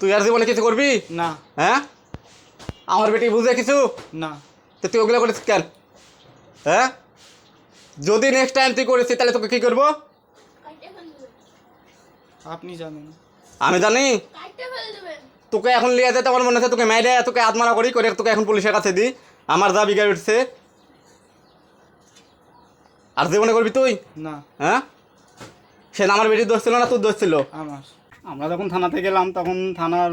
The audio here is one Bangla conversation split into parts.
তুই আর জীবনে কিছু করবি? না। হ্যাঁ? আমার বেটি বুঝে কিছু? না। তো তুই ওগুলো করিস কেন? হ্যাঁ? যদি নেক্সট টাইম তুই করেছিস তাহলে তোকে কি করব? আপনি জানেন। আমি জানি। কাটে ফেল দেবেন। তোকে এখন লিয়ে যেতে আমার মনে হচ্ছে তোকে মেরে তোকে আত্মারা করি করে তোকে এখন পুলিশের কাছে দিই আমার যা বিগাড় উঠছে। আর জীবনে করবি তুই? না। হ্যাঁ? সে না আমার বেটির দোষ ছিল না তোর দোষ ছিল? আমার। আমরা যখন থানাতে গেলাম, তখন থানার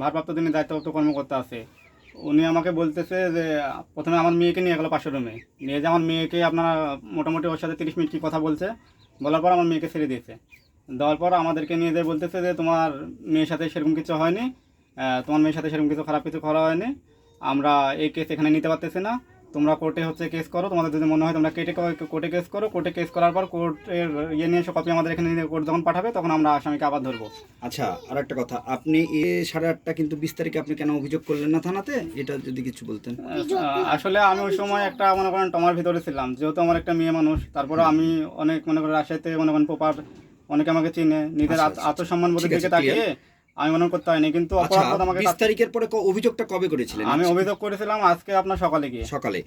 ভারপ্রাপ্ত যিনি দায়িত্বপ্রাপ্ত কর্মকর্তা আছে, উনি আমাকে বলতেছে যে, প্রথমে আমার মেয়েকে নিয়ে গেলো পাশের রুমে নিয়ে যে আমার মেয়েকে আপনারা মোটামুটি ওর সাথে তিরিশ মিনিট কি কথা বলছে, বলার পর আমার মেয়েকে ছেড়ে দিয়েছে। দেওয়ার পর আমাদেরকে নিয়ে যেয়ে বলতেছে যে, তোমার মেয়ের সাথে সেরকম কিছু হয়নি তোমার মেয়ের সাথে সেরকম কিছু খারাপ কিছু করা হয়নি, আমরা এই কেস এখানে নিতে পারতেছি না। তোমরা কোর্টে হচ্ছে কেস করো তোমাদের যদি মনে হয় তোমরা কেটে কোর্টে কেস করো কোর্টে কেস করার পর কোর্টের ইয়ে নিয়ে এসে কপি আমাদের এখানে কোর্ট যখন পাঠাবে তখন আমরা আসামিকে আবার ধরবো। আচ্ছা আর একটা কথা আপনি এ সাড়ে আটটা কিন্তু বিশ তারিখে আপনি কেন অভিযোগ করলেন না থানাতে? এটা যদি কিছু বলতেন। আসলে আমি ওই সময় একটা মনে করেন টমার ভিতরে ছিলাম। যেহেতু আমার একটা মেয়ে মানুষ তারপরে আমি অনেক মনে করেন রাজশাহীতে মনে করেন পোপার অনেকে আমাকে চিনে নিজের আচ্ছা, আচ্ছা। আত্মসম্মান বোধের দিকে তাকিয়ে আমি মনে করতে হয়নি কিন্তু আচ্ছা অপরাধ আমাকে বিশ তারিখের পরে অভিযোগটা কবে করেছিলেন? আমি অভিযোগ করেছিলাম আজকে আপনার সকালে গিয়ে। সকালে।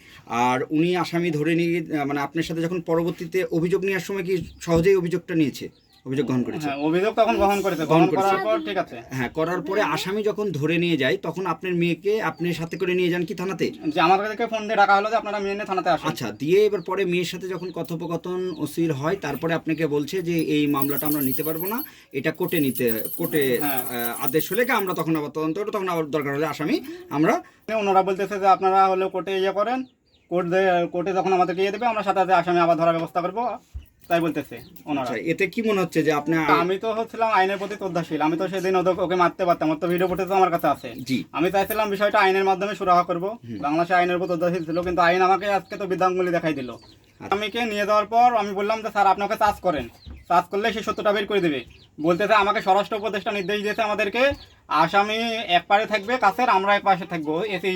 আর উনি আসামি ধরে নিয়ে মানে আপনার সাথে যখন পরবর্তীতে অভিযোগ নেওয়ার সময় কি সহজেই অভিযোগটা নিয়েছে? অভিযোগ গ্রহণ করেছে। হ্যাঁ অভিযোগ তখন গ্রহণ করেছে। গ্রহণ করার পর ঠিক আছে। হ্যাঁ করার পরে আসামি যখন ধরে নিয়ে যায় তখন আপনার মেয়েকে আপনি সাথে করে নিয়ে যান কি থানাতে? যে আমার কাছে ফোন দিয়ে ডাকা হলো যে আপনারা মেয়ে নিয়ে থানাতে আসেন। আচ্ছা দিয়ে এবার পরে মেয়ের সাথে যখন কথোপকথন অস্থির হয় তারপরে আপনাকে বলছে যে এই মামলাটা আমরা নিতে পারব না এটা কোর্টে নিতে কোর্টে হ্যাঁ। আদেশ হলে কি আমরা তখন আবার তদন্ত করব তখন আবার দরকার হলে আসামি আমরা ওনারা বলতেছে যে আপনারা হলো কোর্টে ইয়ে করেন কোর্ট কোর্টে যখন আমাদেরকে ইয়ে দেবে আমরা সাথে সাথে আসামি আবার ধরার ব্যবস্থা করব। তাই বলতেছে ওনারা। আচ্ছা এতে কি মনে হচ্ছে যে আপনি আমি তো হচ্ছিলাম আইনের প্রতি শ্রদ্ধাশীল আমি তো সেদিন ওকে মারতে পারতাম তো ভিডিও ফুটেজ আমার কাছে আছে। জি। আমি চাইছিলাম বিষয়টা আইনের মাধ্যমে সুরাহা করব। বাংলাদেশে আইনের উপর শ্রদ্ধাশীল ছিল কিন্তু আইন আমাকে আজকে তো দেখাই দিল। আমিকে নিয়ে যাওয়ার পর আমি বললাম যে স্যার আপনি ওকে চার্জ করেন। চার্জ করলে সে সত্যটা বের করে দেবে। বলতেছে আমাকে স্বরাষ্ট্র উপদেষ্টা নির্দেশ দিয়েছে আমাদেরকে আসামি এক পারে থাকবে কাছের আমরা এক পাশে থাকব। এসি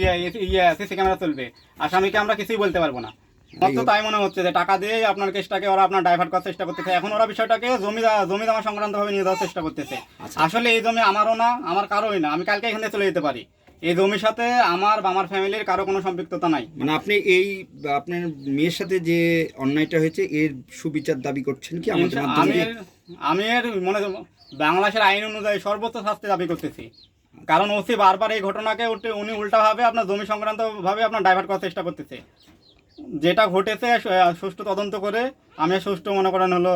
ইয়ে সিসি ক্যামেরা চলবে আসামিকে আমরা কিছুই বলতে পারব না। আমার তো তাই মনে হচ্ছে যে টাকা দিয়ে আপনার কেসটাকে ওরা আপনার ডাইভার্ট করার চেষ্টা করতেছে। এখন ওরা বিষয়টাকে জমি জমি জমা সংক্রান্ত ভাবে নিয়ে যাওয়ার চেষ্টা করতেছে। আসলে এই জমি আমারও না আমার কারোই না। আমি কালকে এখান থেকে চলে যেতে পারি। এই জমির সাথে আমার বা আমার ফ্যামিলির কারও কোনো সম্পৃক্ততা নাই। মানে আপনি এই আপনার মেয়ের সাথে যে অন্যায়টা হয়েছে এর সুবিচার দাবি করছেন কি আমাদের মাধ্যমে? আমি এর- মনে বাংলাদেশের আইন অনুযায়ী সর্বোচ্চ শাস্তি দাবি করতেছি। কারণ ওসি বারবার এই ঘটনাকে উল্টে উনি উল্টাভাবে আপনার জমি সংক্রান্ত ভাবে আপনার ডাইভার্ট করার চেষ্টা করতেছে। যেটা ঘটেছে সুষ্ঠু তদন্ত করে আমি সুষ্ঠু মনে করেন হলো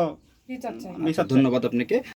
ধন্যবাদ আপনাকে।